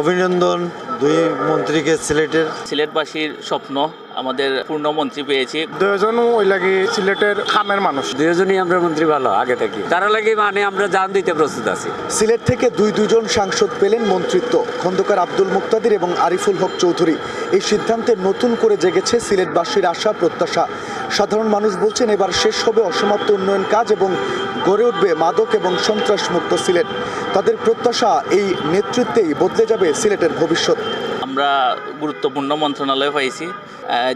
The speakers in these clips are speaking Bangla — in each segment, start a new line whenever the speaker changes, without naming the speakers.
অভিনন্দন দুই মন্ত্রীকে সিলেটের।
সিলেটবাসীর স্বপ্ন আমাদের পূর্ণ মন্ত্রী পেয়েছি।
দুজন ওই লাগি সিলেটের খামের মানুষ।
দুজনই আমরা মন্ত্রী ভালো আগে থেকে। তারা লাগে মানে আমরা জান দিতে প্রস্তুত আছি।
সিলেট থেকে দুই দুজন সাংসদ পেলেন মন্ত্রিত্ব খন্দকার আব্দুল মুক্তাদির এবং আরিফুল হক চৌধুরী। এই সিদ্ধান্তে নতুন করে জেগেছে সিলেটবাসীর আশা প্রত্যাশা। সাধারণ মানুষ বলছেন এবার শেষ হবে অসমাপ্ত উন্নয়ন কাজ এবং গড়ে উঠবে মাদক এবং সন্ত্রাসমুক্ত সিলেট। তাদের প্রত্যাশা এই নেতৃত্বেই বদলে যাবে সিলেটের ভবিষ্যৎ।
আমরা গুরুত্বপূর্ণ মন্ত্রণালয় পাইছি।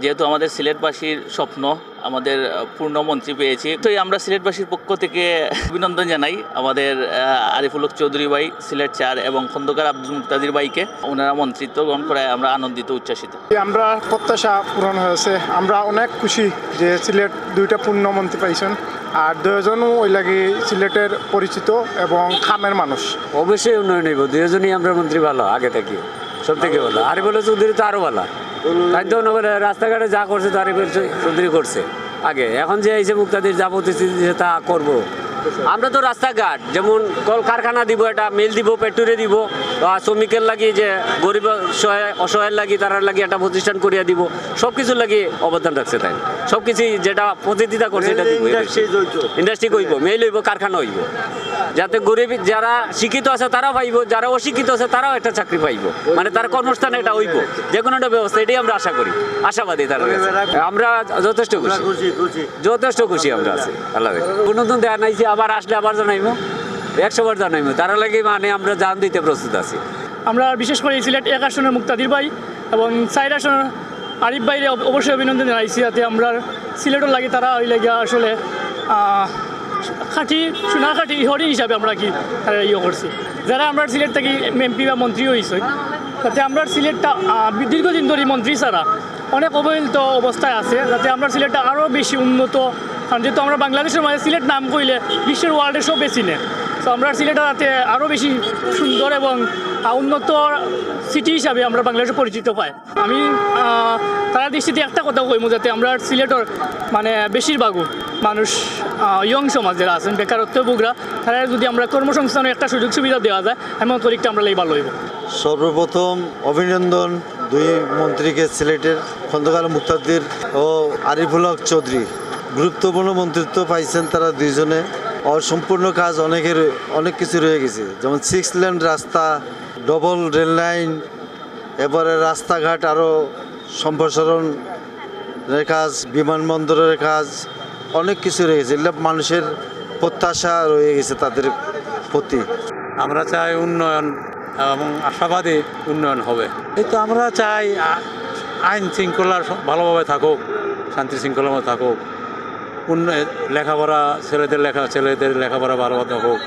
যেহেতু আমাদের সিলেটবাসীর স্বপ্ন আমাদের আহ, পূর্ণ মন্ত্রী পেয়েছি। তো এই আমরা সিলেটবাসীর পক্ষ থেকে অভিনন্দন জানাই আমাদের আহ, আরিফুল চৌধুরী ভাই সিলেট চার এবং খন্দকার আব্দুল মুক্তাদির ভাইকে। ওনারা মন্ত্রিত্ব গ্রহণ করায় আমরা আনন্দিত উচ্ছ্বাসিত।
আমরা প্রত্যাশা পূরণ হয়েছে। আমরা অনেক খুশি যে সিলেট দুইটা পূর্ণমন্ত্রী পাইছেন। আর দুজন ওই লাগি সিলেটের পরিচিত এবং খামের মানুষ।
অবশ্যই উন্নয়ন হইব দুজনই আমরা মন্ত্রী ভালো, আগে থেকে সব থেকে ভালো। আরে বলে চৌধুরী তো আরও ভালো। তাই তো রাস্তাঘাটে যা করছে তার চৌধুরী করছে। আগে, এখন যে এই যে মুক্তাদির যাবতীয় তা করব আমরা তো রাস্তাঘাট যেমন কলকারখানা দিব এটা মিল দিব পেট্রোলে দিব বা শ্রমিকের লাগি যে গরিব সহায় অসহায়ের লাগি তারার লাগি একটা প্রতিষ্ঠান করিয়া দিব সব কিছুর লাগি অবদান রাখছে তাই। সব কিছু যেটা প্রতিযোগিতা করছে এটা ইন্ডাস্ট্রি কইব মেল হইব কারখানা হইব। যাতে গরিব যারা শিক্ষিত আছে তারা পাইব যারা অশিক্ষিত আছে তারাও একটা চাকরি পাইব। মানে তার কর্মস্থানে এটা হইব। যে কোনো একটা ব্যবস্থা এটাই আমরা আশা করি। আশাবাদী তার আমরা যথেষ্ট খুশি। যথেষ্ট খুশি আমরা আছি। আল্লাহ কোনো দিন দেখা নাইছি আবার আসলে আবার জানাইবো একশো বার জানাইবো তারা লাগে মানে আমরা জান দিতে প্রস্তুত আছি।
আমরা বিশেষ করে সিলেট এক আসনের মুক্তাদির ভাই এবং সাইড আসনের আরিফ ভাইরে অবশ্যই অভিনন্দন জানাইছি যাতে আমরা সিলেটের লাগে তারা ওই লাগে আসলে আহ, খাঁটি সোনার খাঁটি হরি হিসাবে আমরা কি ইয়ে করছি। যারা আমরা সিলেট থেকে এমপি বা মন্ত্রী হয়েছে যাতে আমরা সিলেটটা দীর্ঘদিন ধরে মন্ত্রী ছাড়া অনেক অবহেলিত অবস্থায় আছে, যাতে আমরা সিলেটটা আরও বেশি উন্নত, কারণ যেহেতু আমরা বাংলাদেশের মাঝে সিলেট নাম কইলে বিশ্বের ওয়ার্ল্ডে সব বেশি নেয় তো আমরা সিলেটটা যাতে আরও বেশি সুন্দর এবং উন্নত সিটি হিসাবে আমরা বাংলাদেশে পরিচিত পাই আমি তারা দৃষ্টিতে একটা কথা কইমু, যাতে আমরা সিলেটর মানে বেশিরভাগও মানুষ ইয়ং সমাজ যারা আছেন, বেকারত্ব বুগরা তারা যদি আমরা কর্মসংস্থানের একটা সুযোগ সুবিধা দেওয়া যায়, এমন তরিকটা আমরা লাই ভালো হইব
সর্বপ্রথম অভিনন্দন দুই মন্ত্রীকে সিলেটের খন্দকার মুক্তাদির ও আরিফুল হক চৌধুরী। গুরুত্বপূর্ণ মন্ত্রিত্ব পাইছেন তারা দুইজনে। অসম্পূর্ণ কাজ অনেকের অনেক কিছু রয়ে গেছে। যেমন সিক্স লেন রাস্তা ডবল রেল লাইন এবারে রাস্তাঘাট আরও সম্প্রসারণের কাজ, বিমানবন্দরের কাজ অনেক কিছু রয়ে গেছে এগুলো মানুষের প্রত্যাশা রয়ে গেছে তাদের প্রতি।
আমরা চাই উন্নয়ন এবং আশাবাদী উন্নয়ন হবে। এই তো আমরা চাই আইন শৃঙ্খলা ভালোভাবে থাকুক, শান্তি শৃঙ্খলা থাকুক, উন্নয়ন, লেখাপড়া ছেলেদের লেখা, ছেলেদের লেখাপড়া ভালোভাবে হোক